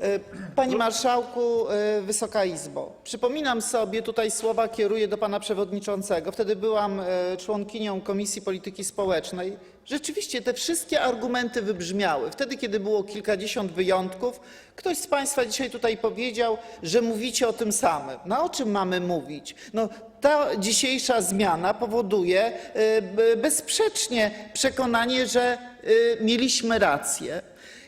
E, Panie Marszałku, e, Wysoka Izbo, przypominam sobie, tutaj słowa kieruję do Pana Przewodniczącego, wtedy byłam e, członkinią Komisji Polityki Społecznej. Rzeczywiście te wszystkie argumenty wybrzmiały. Wtedy, kiedy było kilkadziesiąt wyjątków, ktoś z Państwa dzisiaj tutaj powiedział, że mówicie o tym samym. No o czym mamy mówić? No, ta dzisiejsza zmiana powoduje b- bezsprzecznie przekonanie, że e, mieliśmy rację.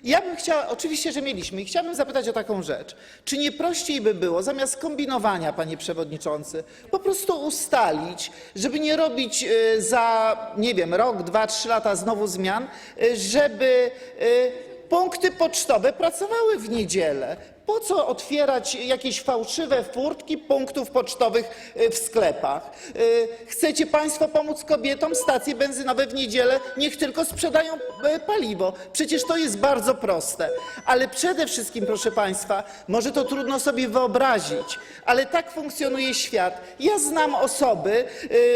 Ja bym chciała, oczywiście, że mieliśmy i chciałabym zapytać o taką rzecz. Czy nie prościej by było, zamiast kombinowania, panie przewodniczący, po prostu ustalić, żeby nie robić e, za, nie wiem, rok, dwa, trzy lata znowu zmian, e, żeby e, punkty pocztowe pracowały w niedzielę. Po co otwierać jakieś fałszywe furtki punktów pocztowych e, w sklepach? E, Chcecie Państwo pomóc kobietom? Stacje benzynowe w niedzielę niech tylko sprzedają e, paliwo. Przecież to jest bardzo proste. Ale przede wszystkim, proszę Państwa, może to trudno sobie wyobrazić, ale tak funkcjonuje świat. Ja znam osoby,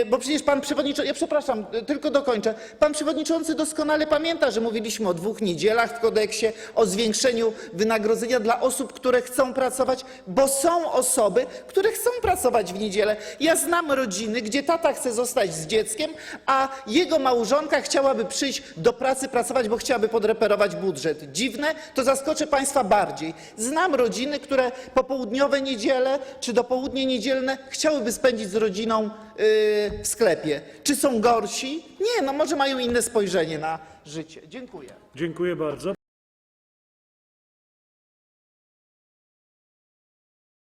bo przecież Pan Przewodniczący, ja przepraszam, tylko dokończę. Pan Przewodniczący doskonale pamięta, że mówiliśmy o dwóch niedzielach w kodeksie, o zwiększeniu wynagrodzenia dla osób, które chcą pracować, bo są osoby, które chcą pracować w niedzielę. Ja znam rodziny, gdzie tata chce zostać z dzieckiem, a jego małżonka chciałaby przyjść do pracy, pracować, bo chciałaby podreperować budżet. Dziwne? To zaskoczę Państwa bardziej. Znam rodziny, które popołudniowe niedziele czy dopołudnie niedzielne chciałyby spędzić z rodziną yy, w sklepie. Czy są gorsi? Nie, no może mają inne spojrzenie na życie. Dziękuję. Dziękuję bardzo.